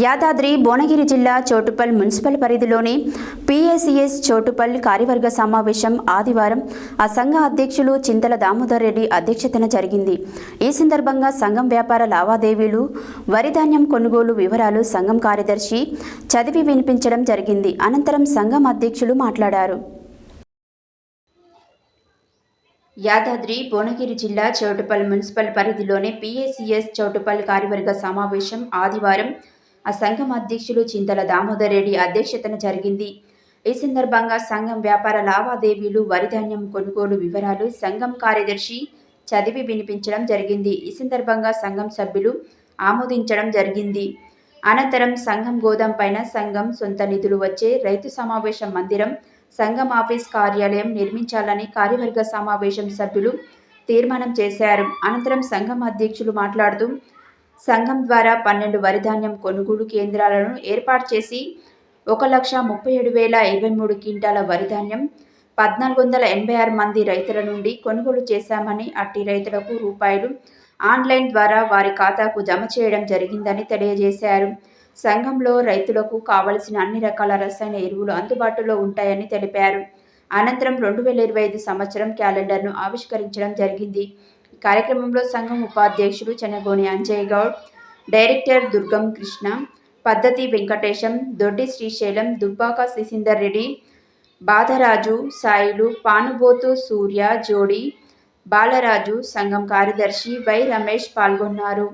యాదాద్రి భువనగిరి జిల్లా చోటుపల్ మున్సిపల్ పరిధిలోని పిఏసిఎస్ చోటుపల్ కార్యవర్గ సమావేశం ఆదివారం ఆ సంఘ అధ్యక్షులు చింతల దామోదర్ రెడ్డి అధ్యక్షతన జరిగింది. ఈ సందర్భంగా సంఘం వ్యాపార లావాదేవీలు వరిధాన్యం కొనుగోలు వివరాలు సంఘం కార్యదర్శి చదివి వినిపించడం జరిగింది. అనంతరం సంఘం అధ్యక్షులు మాట్లాడారు. యాదాద్రి భువనగిరి జిల్లా చౌటుపల్ మున్సిపల్ పరిధిలోని పిఏసిఎస్ చౌటుపల్ కార్యవర్గ సమావేశం ఆదివారం ఆ సంఘం అధ్యక్షులు చింతల దామోదర్ రెడ్డి అధ్యక్షతన జరిగింది. ఈ సందర్భంగా సంఘం వ్యాపార లావాదేవీలు వరిధాన్యం కొనుగోలు వివరాలు సంఘం కార్యదర్శి చదివి వినిపించడం జరిగింది. ఈ సందర్భంగా సంఘం సభ్యులు ఆమోదించడం జరిగింది. అనంతరం సంఘం గోదాం పైన సంఘం సొంత నిధులు వచ్చే రైతు సమావేశ మందిరం సంఘం ఆఫీస్ కార్యాలయం నిర్మించాలని కార్యవర్గ సమావేశం సభ్యులు తీర్మానం చేశారు. అనంతరం సంఘం అధ్యక్షులు మాట్లాడుతూ సంఘం ద్వారా పన్నెండు వరిధాన్యం కొనుగోలు కేంద్రాలను ఏర్పాటు చేసి ఒక లక్ష ముప్పై ఏడు వేల ఇరవై మూడు క్వింటాల వరిధాన్యం పద్నాలుగు వందల ఎనభై ఆరు మంది రైతుల నుండి కొనుగోలు చేశామని అట్టి రైతులకు రూపాయలు ఆన్లైన్ ద్వారా వారి ఖాతాకు జమ చేయడం జరిగిందని తెలియజేశారు. సంఘంలో రైతులకు కావలసిన అన్ని రకాల రసాయన ఎరువులు అందుబాటులో ఉంటాయని తెలిపారు. అనంతరం రెండు వేల ఇరవై ఐదు సంవత్సరం క్యాలెండర్ను ఆవిష్కరించడం జరిగింది. కార్యక్రమంలో సంఘం ఉపాధ్యక్షుడు చెనగోని అంజయ్ గౌడ్ డైరెక్టర్ దుర్గం కృష్ణ పద్ధతి వెంకటేశం దొడ్డి శ్రీశైలం దుబ్బాక సిసిందర్ రెడ్డి బాధరాజు సాయిలు పానుబోతు సూర్య జోడి బాలరాజు సంఘం కార్యదర్శి వై రమేష్ పాల్గొన్నారు.